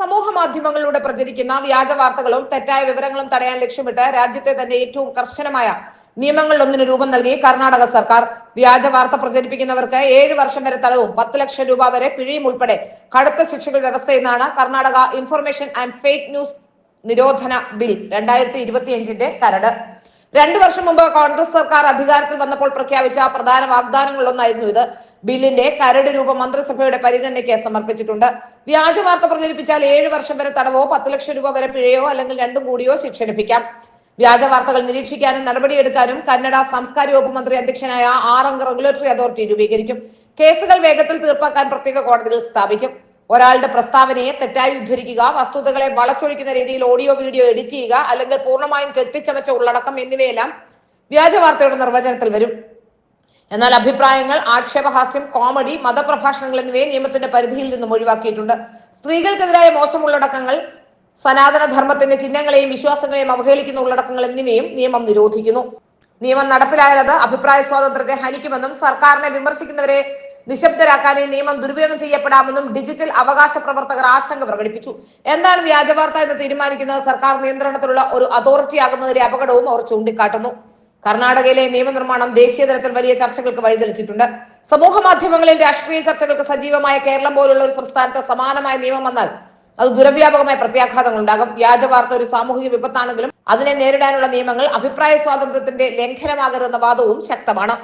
സമൂഹ മാധ്യമങ്ങളിലൂടെ പ്രചരിക്കുന്ന വ്യാജ വാർത്തകളും തെറ്റായ വിവരങ്ങളും തടയാൻ ലക്ഷ്യമിട്ട് രാജ്യത്തെ തന്നെ ഏറ്റവും കർശനമായ നിയമങ്ങളിലൊന്നിന് രൂപം നൽകി കർണാടക സർക്കാർ. വ്യാജ വാർത്ത പ്രചരിപ്പിക്കുന്നവർക്ക് ഏഴ് വർഷം വരെ തടവും പത്ത് ലക്ഷം രൂപ വരെ പിഴയും ഉൾപ്പെടെ കടുത്ത ശിക്ഷകൾ വ്യവസ്ഥ വ്യവസ്ഥയെന്നാണ് Karnataka information and fake news നിരോധന ബിൽ രണ്ടായിരത്തി ഇരുപത്തിയഞ്ചിന്റെ കരട്. രണ്ടു വർഷം മുമ്പ് കോൺഗ്രസ് സർക്കാർ അധികാരത്തിൽ വന്നപ്പോൾ പ്രഖ്യാപിച്ച പ്രധാന വാഗ്ദാനങ്ങളിലൊന്നായിരുന്നു ഇത്. ബില്ലിന്റെ കരട് രൂപം മന്ത്രിസഭയുടെ പരിഗണനയ്ക്ക് സമർപ്പിച്ചിട്ടുണ്ട്. വ്യാജ വാർത്ത പ്രചരിപ്പിച്ചാൽ ഏഴ് വർഷം വരെ തടവോ പത്ത് ലക്ഷം രൂപ വരെ പിഴയോ അല്ലെങ്കിൽ രണ്ടും കൂടിയോ ശിക്ഷ ലഭിക്കാം വ്യാജ വാർത്തകൾ നിരീക്ഷിക്കാനും നടപടിയെടുക്കാനും കന്നഡ സാംസ്കാരിക വകുപ്പ് മന്ത്രി അധ്യക്ഷനായ ആറംഗ റെഗുലേറ്ററി അതോറിറ്റി രൂപീകരിക്കും. കേസുകൾ വേഗത്തിൽ തീർപ്പാക്കാൻ പ്രത്യേക കോടതികൾ സ്ഥാപിക്കും. ഒരാളുടെ പ്രസ്താവനയെ തെറ്റായി ഉദ്ധരിക്കുക വസ്തുതകളെ വളച്ചൊഴിക്കുന്ന രീതിയിൽ ഓഡിയോ വീഡിയോ എഡിറ്റ് ചെയ്യുക അല്ലെങ്കിൽ പൂർണമായും കെട്ടിച്ചമച്ച ഉള്ളടക്കം എന്നിവയെല്ലാം വ്യാജ വാർത്തയുടെ നിർവചനത്തിൽ വരും. എന്നാൽ അഭിപ്രായങ്ങൾ ആക്ഷേപഹാസ്യം കോമഡി മതപ്രഭാഷണങ്ങൾ എന്നിവയെ നിയമത്തിന്റെ പരിധിയിൽ നിന്നും ഒഴിവാക്കിയിട്ടുണ്ട്. സ്ത്രീകൾക്കെതിരായ മോശം ഉള്ളടക്കങ്ങൾ സനാതന ധർമ്മത്തിന്റെ ചിഹ്നങ്ങളെയും വിശ്വാസങ്ങളെയും അവഹേളിക്കുന്ന ഉള്ളടക്കങ്ങൾ എന്നിവയും നിയമം നിരോധിക്കുന്നു. നിയമം നടപ്പിലായാലത് അഭിപ്രായ സ്വാതന്ത്ര്യത്തെ ഹനിക്കുമെന്നും സർക്കാരിനെ വിമർശിക്കുന്നവരെ നിശബ്ദരാക്കാനേ നിയമം ദുരുപയോഗം ചെയ്യപ്പെടാമെന്നും ഡിജിറ്റൽ അവകാശ പ്രവർത്തകർ ആശങ്ക പ്രകടിപ്പിച്ചു. എന്താണ് വ്യാജവാർത്ത എന്ന് തീരുമാനിക്കുന്നത്? സർക്കാർ നിയന്ത്രണത്തിലുള്ള ഒരു അതോറിറ്റി ആകുന്നതിലെ അപകടവും അവർ ചൂണ്ടിക്കാട്ടുന്നു. കർണാടകയിലെ നിയമനിർമ്മാണം ദേശീയ തലത്തിൽ വലിയ ചർച്ചകൾക്ക് വഴിതെളിച്ചിട്ടുണ്ട്. സമൂഹ മാധ്യമങ്ങളിൽ രാഷ്ട്രീയ ചർച്ചകൾക്ക് സജീവമായ കേരളം പോലുള്ള ഒരു സംസ്ഥാനത്ത് സമാനമായ നിയമം വന്നാൽ അത് ദുരവ്യാപകമായ പ്രത്യാഘാതങ്ങൾ ഉണ്ടാകും. വ്യാജവാർത്ത ഒരു സാമൂഹിക വിപത്താണെങ്കിലും അതിനെ നേരിടാനുള്ള നിയമങ്ങൾ അഭിപ്രായ സ്വാതന്ത്ര്യത്തിന്റെ ലംഘനമാകരുതെന്ന വാദവും ശക്തമാണ്.